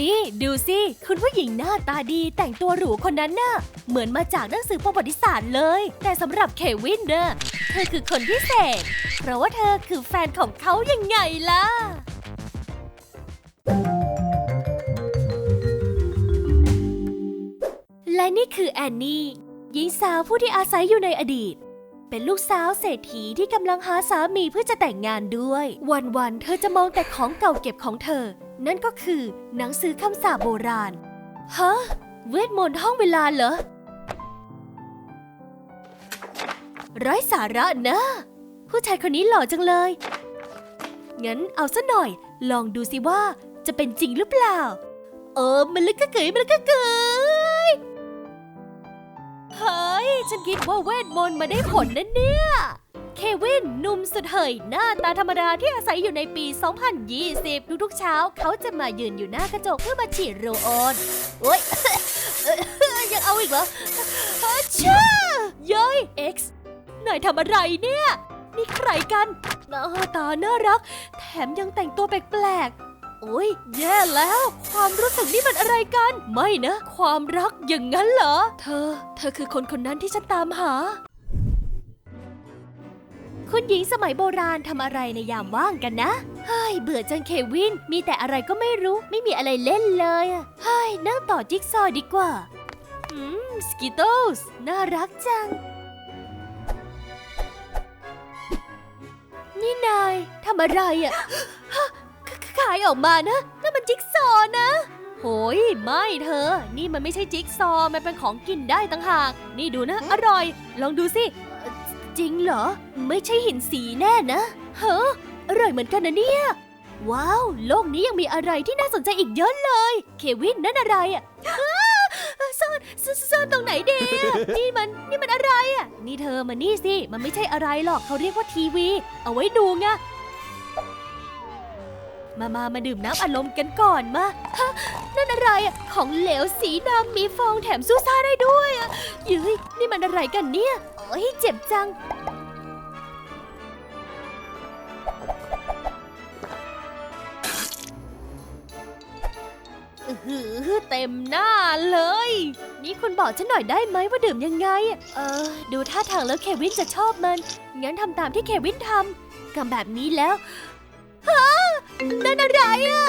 นี่ดูสิคุณผู้หญิงหน้าตาดีแต่งตัวหรูคนนั้นน่ะ เหมือนมาจากหนังสือประวัติศาสตร์เลย แต่สำหรับเควินเนอะเธอคือคนพิเศษ เพราะว่าเธอคือแฟนของเขายังไงล่ะและนี่คือแอนนี่ หญิงสาวผู้ที่อาศัยอยู่ในอดีต เป็นลูกสาวเศรษฐีที่กำลังหาสามีเพื่อจะแต่งงานด้วย วันๆเธอจะมองแต่ของเก่าเก็บของเธอ นั่นก็คือหนังสือคำสาปโบราณ ฮะ เวทมนต์ห้องเวลาเหรอ ไร้สาระนะ ผู้ชายคนนี้หล่อจังเลย งั้นเอาซะหน่อย ลองดูสิว่าจะเป็นจริงหรือเปล่า เออ มันลึกกะเกยมันลึกกะเกยเฮ้ย ฉันคิดว่าเวทมนต์มาได้ผลนะเนี่ย วินหนุ่มสุดเฮยหน้าตาธรรมดาที่อาศัยอยู่ในปี 2020 ทุกๆเช้า เขาจะมายืนอยู่หน้ากระจกเพื่อมาฉีดโรลออน โอ๊ย ยังเอาอีกเหรออาช่าเย้ย X นายทำอะไรเนี่ย นี่ใครกันหน้าตาน่ารัก แถมยังแต่งตัวแปลกๆโอ้ยแย่แล้ว ความรู้สึกนี่มันอะไรกัน ไม่นะ ความรักอย่างนั้นเหรอ เธอ เธอคือคนคนนั้นที่ฉันตามหา คุณหญิงสมัยโบราณทำอะไรในยามว่างกันนะ เฮ้ย เบื่อจังเควิน มีแต่อะไรก็ไม่รู้ ไม่มีอะไรเล่นเลยอะเฮ้ย นั่งต่อจิ๊กซอว์ดีกว่า อืม สกิโตส น่ารักจัง นี่นายทำอะไรอะฮะขขายออกมานะนั่นมันจิ๊กซอว์นะ โหยไม่เธอ นี่มันไม่ใช่จิ๊กซอว์มันเป็นของกินได้ตั้งหาก นี่ดูนะ อร่อย ลองดูสิ จริงเหรอ ไม่ใช่หินสีแน่นะเฮ้ออร่อยเหมือนกันนะเนี่ย ว้าว โลกนี้ยังมีอะไรที่น่าสนใจอีกเยอะเลย เควินนั่นอะไรอะซ่อนซ่อนตรงไหนเดอนี่มันนี่มันอะไรอะนี่เธอมานี่สิ มันไม่ใช่อะไรหรอกเขาเรียกว่าทีวี เอาไว้ดูไงมามามาดื่มน้ำอารมณ์กันก่อนมาฮะนั่นอะไรอะของเหลวสีดำมีฟองแถมซูซ่าได้ด้วยอะเย้ยนี่มันอะไรกันเนี่ย อ้ยเจ็บจัง หือเต็มหน้าเลย นี่คุณบอกฉันหน่อยได้ไหมว่าดื่มยังไง เออ ดูท่าทางแล้วเควินจะชอบมัน งั้นทำตามที่เควินทำกำแบบนี้แล้วฮะนั่นอะไรอะ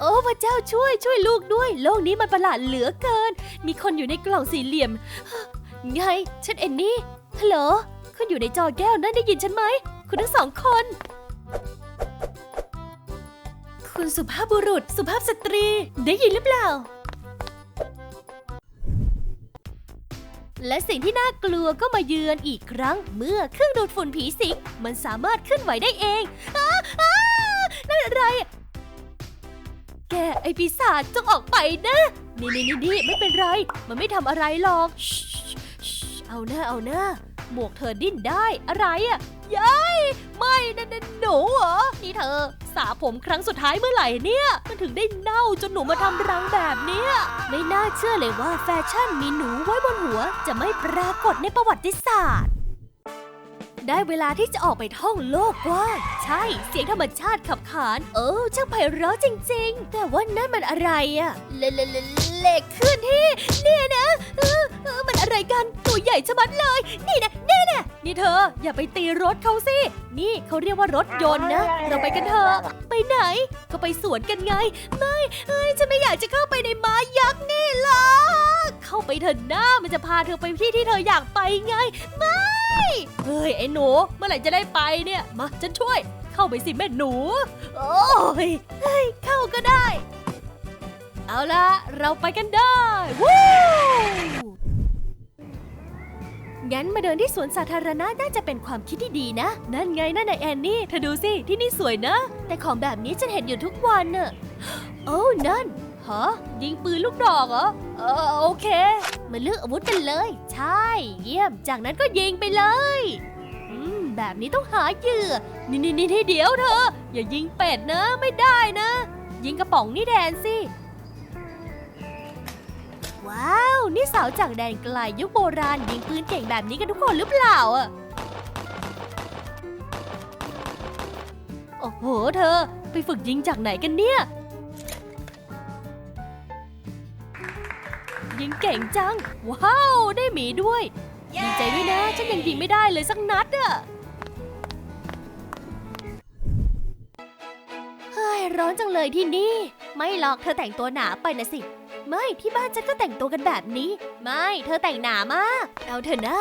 โอ้พระเจ้าช่วยช่วยลูกด้วย โลกนี้มันประหลาดเหลือเกิน มีคนอยู่ในกล่องสี่เหลี่ยม ไง ฉันเอนนี่ฮัลโหลคุณอยู่ในจอแก้วนั่นได้ยินฉันไหม คุณทั้งสองคน คุณสุภาพบุรุษ สุภาพสตรี ได้ยินหรือเปล่า และสิ่งที่น่ากลัวก็มาเยือนอีกครั้ง เมื่อเครื่องดูดฝุ่นผีสิงมันสามารถเคลื่อนไหวได้เองอ้าอ้านั่นอะไร แกไอปีศาจจงออกไปนะ นี่นี่นี่นไม่เป็นไร มันไม่ทำอะไรหรอก เอาหน้าเอาหน้า หมวกเธอดิ้นได้อะไรอะย้ายไม่นั่นหนูเหรอ นี่เธอสระผมครั้งสุดท้ายเมื่อไหร่เนี่ย มันถึงได้เน่าจนหนูมาทำรังแบบเนี้ย ไม่น่าเชื่อเลยว่าแฟชั่นมีหนูไว้บนหัว จะไม่ปรากฏในประวัติศาสตร์ ได้เวลาที่จะออกไปท่องโลกกว้างใช่ เสียงธรรมชาติขับขาน เออ ช่างไพเราะจริง ๆ แต่ว่านั่นมันอะไรอะเลเลเลเล็กขึ้นที่เนี่ยนะเออเออมันอะไรกันตัวใหญ่ชะมัดเลย นี่นะนี่นะนี่เธอ อย่าไปตีรถเขาสิ นี่เขาเรียกว่ารถยนต์นะ เราไปกันเถอะ ไปไหน ก็ไปสวนกันไง ไม่เอ้ยฉันไม่อยากจะเข้าไปในม้ายักษ์นี่หรอกเข้าไปเถอะหน้ามันจะพาเธอไปที่ที่เธออยากไปไง ไม่ ยไอ้หนู เมื่อไหร่จะได้ไปเนี่ย มาฉันช่วย เข้าไปสิแม่หนู โอ้ยเฮ้ยเข้าก็ได้ เอาละเราไปกันได้วู้งั้นมาเดินที่สวนสาธารณะน่าจะเป็นความคิดที่ดีนะ นั่นไงนั่นนายแอนนี่เธอดูสิที่นี่สวยนะ แต่ของแบบนี้ฉันเห็นอยู่ทุกวันเน่ะโอ้นั่นฮะยิงปืนลูกดอกเหรอเออโอเค มาเลือกอาวุธกันเลย ใช่ เยี่ยม จากนั้นก็ยิงไปเลย แบบนี้ต้องหาเหยื่อ นี่นี่นี่เดี๋ยวเธอ อย่ายิงเป็ดนะไม่ได้นะ ยิงกระป๋องนี่แดนสิ ว้าว นี่สาวจากแดนไกลยุคโบราณยิงปืนเก่งแบบนี้กันทุกคนหรือเปล่าอะ โอ้โหเธอ ไปฝึกยิงจากไหนกันเนี่ย ยิงเก่งจัง ว้าว ได้หมีด้วย ดีใจด้วยนะ ฉันยังยิงไม่ได้เลยสักนัดอะ ร้อนจังเลยที่นี่ ไม่หรอกเธอแต่งตัวหนาไปนะสิ ไม่ที่บ้านฉันก็แต่งตัวกันแบบนี้ ไม่เธอแต่งหนามาก เอาเถอะนะ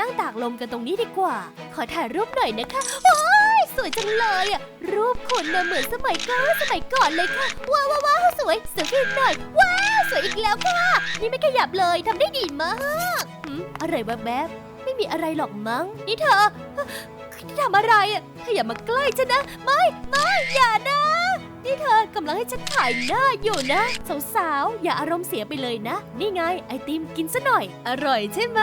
นั่งตากลมกันตรงนี้ดีกว่า ขอถ่ายรูปหน่อยนะคะโอ้ยสวยจังเลยอะรูปคุณน่ะเหมือนสมัยก่อนสมัยก่อนเลยค่ะ ว้าวว้าวสวยสวยขึ้นหน่อย ว้าวสวยอีกแล้วค่ะ นี่ไม่ขยับเลยทำได้ดีมากหืมอะไรแวบๆไม่มีอะไรหรอกมั้งนี่เธอ ที่ทำอะไรอะเธออย่ามาใกล้ฉันนะ ไม่ไม่อย่านะ นี่เธอกำลังให้ฉันถ่ายหน้าอยู่นะ สาวๆ อย่าอารมณ์เสียไปเลยนะ นี่ไงไอติมกินซะหน่อย อร่อยใช่ไหม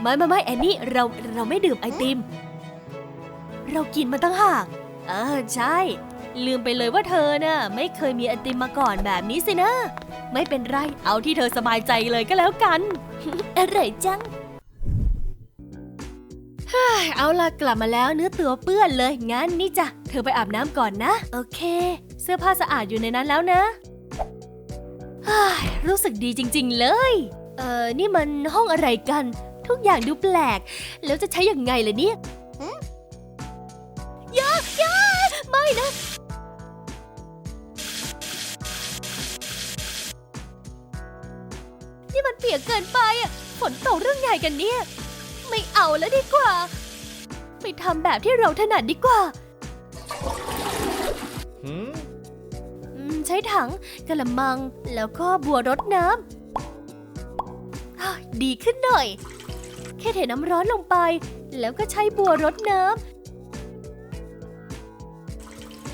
ไม่ไม่ไม่แอนนี่เราเราไม่ดื่มไอติม เรากินมาตั้งหาก เออใช่ ลืมไปเลยว่าเธอน่ะไม่เคยมีไอติมมาก่อนแบบนี้สินะ ไม่เป็นไร เอาที่เธอสบายใจเลยก็แล้วกัน อร่อยจัง เฮ้ยเอาล่ะกลับมาแล้วเนื้อตัวเปื้อนเลยงั้นนี่จ้ะเธอไปอาบน้ำก่อนนะ โอเค เสื้อผ้าสะอาดอยู่ในนั้นแล้วนะเฮ้ยรู้สึกดีจริง ๆ เลย เออนี่มันห้องอะไรกัน ทุกอย่างดูแปลก แล้วจะใช้ยังไงล่ะเนี่ยอย่าอย่าไม่นะ นี่มันเปียกเกินไปอะฝนตกเรื่องใหญ่กันเนี่ย ไม่เอาแล้วดีกว่า ไปทำแบบที่เราถนัดดีกว่า Hmm? อืมใช้ถังกระมังแล้วก็บัวรดน้ำอะดีขึ้นหน่อย แค่เทน้ำร้อนลงไป แล้วก็ใช้บัวรดน้ำ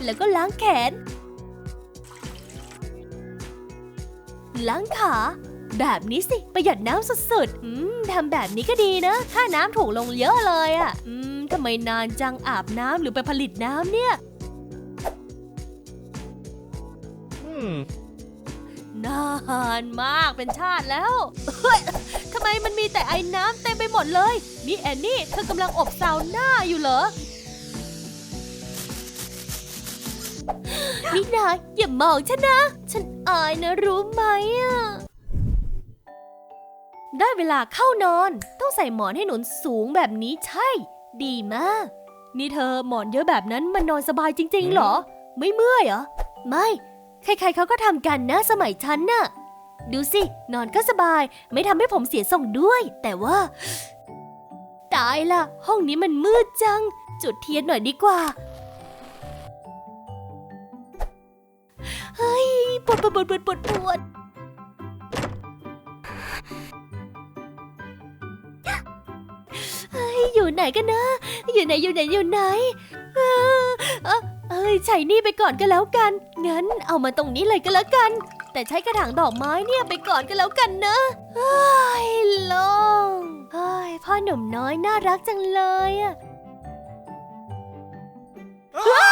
แล้วก็ล้างแขน ล้างขา แบบนี้สิ ประหยัดน้ำสุดๆ อืมทำแบบนี้ก็ดีนะ ค่าน้ำถูกลงเยอะเลยอะ่ะ อืมทำไมนานจังอาบน้ำหรือไปผลิตน้ำเนี่ย Hmm. นานมากเป็นชาติแล้วเฮ้ยทำไมมันมีแต่ไอ้น้ำเต็มไปหมดเลย นี่แอนนี่เธอกำลังอบซาวน่าอยู่เหรอ นี่นายอย่ามองฉันนะ ฉันอายนะรู้ไหมอะ ได้เวลาเข้านอน ต้องใส่หมอนให้หนุนสูงแบบนี้ใช่ ดีมาก นี่เธอหมอนเยอะแบบนั้นมันนอนสบายจริง ๆ เหรอ ไม่เมื่อยเหรอ ไม่ ใครๆเขาก็ทำกันนะสมัยฉันน่ะ ดูสิ นอนก็สบาย ไม่ทำให้ผมเสียทรงด้วย แต่ว่า ตายละห้องนี้มันมืดจัง จุดเทียนหน่อยดีกว่าเฮ้ยปวดปวดปวดปวดปวด ไหนกันนะ อยู่ไหนอยู่ไหนอยู่ไหนเออเออเอ้ยใช้นี่ไปก่อนก็แล้วกัน งั้นเอามาตรงนี้เลยก็แล้วกัน แต่ใช้กระถางดอกไม้เนี่ยไปก่อนก็แล้วกันนะเฮ้ยโลงเฮ้ยพ่อหนุ่มน้อยน่ารักจังเลยอะว้า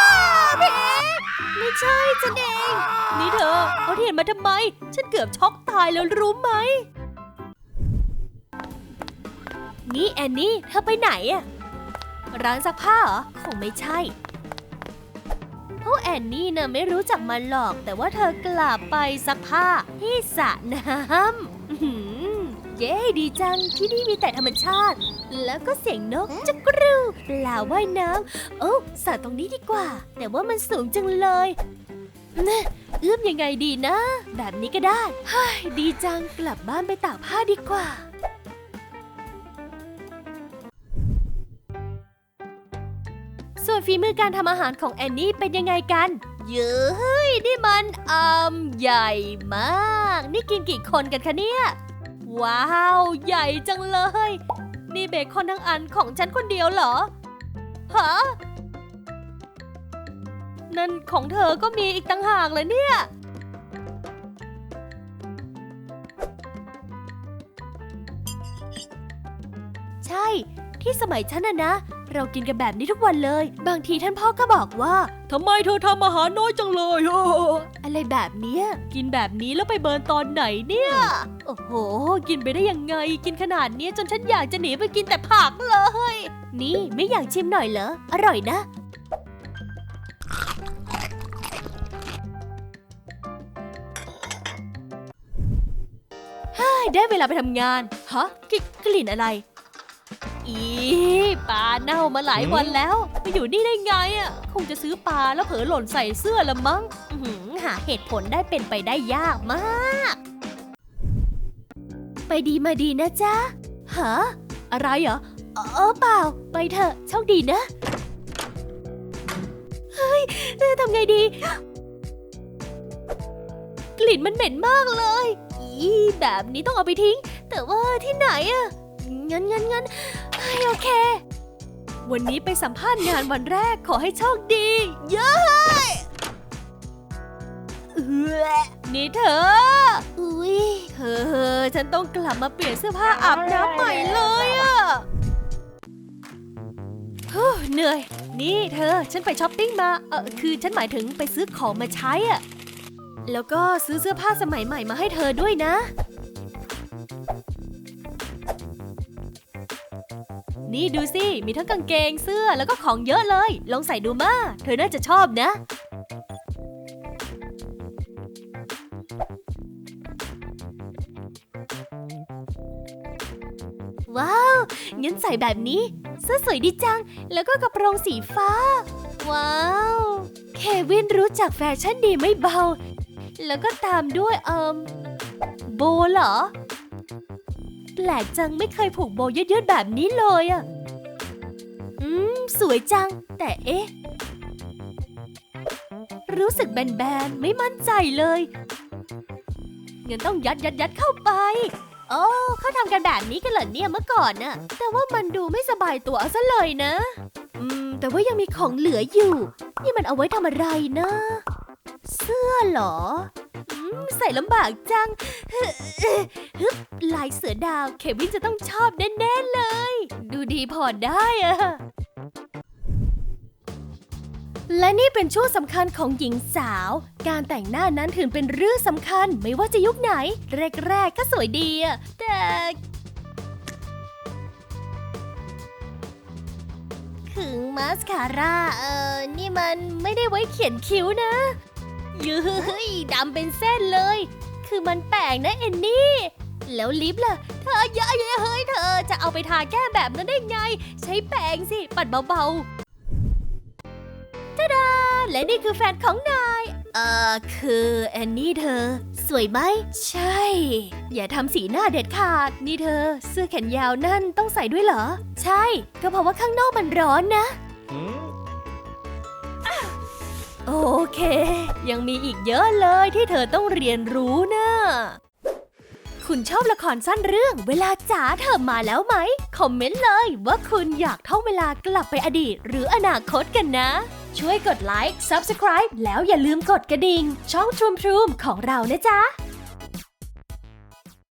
พี่เอ๋ไม่ใช่ฉันเอง นี่เธอเอาเทียนมาทำไม ฉันเกือบช็อกตายแล้วรู้ไหม นี่แอนนี่ เธอไปไหนอะร้านซักผ้าเหรอ คงไม่ใช่เพราะแอนนี่เน่ะไม่รู้จักมันหรอก แต่ว่าเธอกลับไปซักผ้าที่สระน้ำเย้ดีจังที่นี่มีแต่ธรรมชาติ แล้วก็เสียงนกจักรูปลาว่ายน้ำโอ้สระตรงนี้ดีกว่า แต่ว่ามันสูงจังเลยนะเอื้อมยังไงดีนะ แบบนี้ก็ได้ดีจังกลับบ้านไปตากผ้าดีกว่า ส่วนฝีมือการทำอาหารของแอนนี่เป็นยังไงกันเย้ยนี่มันอืมใหญ่มาก นี่กินกี่คนกันคะเนี่ย ว้าว ใหญ่จังเลย นี่เบคอนทั้งอันของฉันคนเดียวเหรอ ฮะ นั่นของเธอก็มีอีกต่างหากเลยเนี่ย ใช่ ที่สมัยฉันนะนะ เรากินกันแบบนี้ทุกวันเลย บางทีท่านพ่อก็บอกว่าทำไมเธอทำอาหารน้อยจังเลยโะอะไรแบบเนี้ยกินแบบนี้แล้วไปเบิร์นตอนไหนเนี่ย โอ้โห กินไปได้ยังไง กินขนาดนี้จนฉันอยากจะหนีไปกินแต่ผักเลย นี่ไม่อยากชิมหน่อยเหรอ อร่อยนะได้เวลาไปทำงาน ฮะกลิ่นอะไร อีปลาเน่ามาหลายวันแล้วมาอยู่นี่ได้ไงอะ คงจะซื้อปลาแล้วเผลอหล่นใส่เสื้อละมั้งหาเหตุผลได้เป็นไปได้ยากมาก ไปดีมาดีนะจ๊ะฮะอะไรเหรอเออเปล่า ไปเถอะโชคดีนะ เฮ้ยทำไงดี กลิ่นมันเหม็นมากเลย อีแบบนี้ต้องเอาไปทิ้ง แต่ว่าที่ไหนอะงั้นงั้นงั้น ยโอเค วันนี้ไปสัมภาษณ์งานวันแรกขอให้โชคดี เย้ยเอื้อนี่เธอ อุ้ยเธอ ฉันต้องกลับมาเปลี่ยนเสื้อผ้าอาบน้ำใหม่เลยอะฮู้เหนื่อย นี่เธอ ฉันไปช้อปปิ้งมา เออคือฉันหมายถึงไปซื้อของมาใช้อะแล้วก็ซื้อเสื้อผ้าสมัยใหม่มาให้เธอด้วยนะ นี่ดูสิ มีทั้งกางเกงเสื้อแล้วก็ของเยอะเลย ลองใส่ดูมา เธอน่าจะชอบนะ ว้าวงั้นใส่แบบนี้ เสื้อสวยดีจัง แล้วก็กระโปรงสีฟ้า ว้าว เควินรู้จักแฟชั่นดีไม่เบา แล้วก็ตามด้วยเอิมโบเหรอ แปลกจังไม่เคยผูกโบยืดๆแบบนี้เลยอะอืม สวยจัง แต่เอ๊ะ รู้สึกแบนๆ ไม่มั่นใจเลยเงั้นต้องยัดยัดยัดเข้าไป โอ้เขาทำกันแบบนี้กันเหรอเนี่ยเมื่อก่อนน่ะ แต่ว่ามันดูไม่สบายตัวเอาซะเลยนะ อืม แต่ว่ายังมีของเหลืออยู่ นี่มันเอาไว้ทำอะไรนะ เสื้อเหรอ ใส่ลำบากจังฮึบลายเสือดาวเควินจะต้องชอบแน่ๆเลย ดูดีพอได้อะและนี่เป็นช่วงสำคัญของหญิงสาว การแต่งหน้านั้นถือเป็นเรื่องสำคัญไม่ว่าจะยุคไหน แรกๆก็สวยดีอะแต่ถึงมาสคาร่า เออ นี่มันไม่ได้ไว้เขียนคิ้วนะ ยืยดำเป็นเส้นเลย คือมันแปลกนะเอนนี่ แล้วลิปล่ะ เธอเยอะเยอะเฮ้ยเธอจะเอาไปทาแก้แบบนั้นได้ไง ใช้แปรงสิ ปัดเบาๆตาดาและนี่คือแฟนของนาย เอ่อ คือแอนนี่เธอ สวยไหม ใช่ อย่าทำสีหน้าเด็ดขาด นี่เธอ เสื้อแขนยาวนั่นต้องใส่ด้วยเหรอ ใช่ ก็เพราะว่าข้างนอกมันร้อนนะ โอเค ยังมีอีกเยอะเลยที่เธอต้องเรียนรู้นะคุณชอบละครสั้นเรื่องเวลาจ๋าเธอมาแล้วไหม คอมเมนต์เลยว่าคุณอยากท่องเวลากลับไปอดีต หรืออนาคตกันนะ ช่วยกดไลค์ Subscribe แล้วอย่าลืมกดกระดิ่ง ช่องทรูมทรูมของเรานะจ๊ะ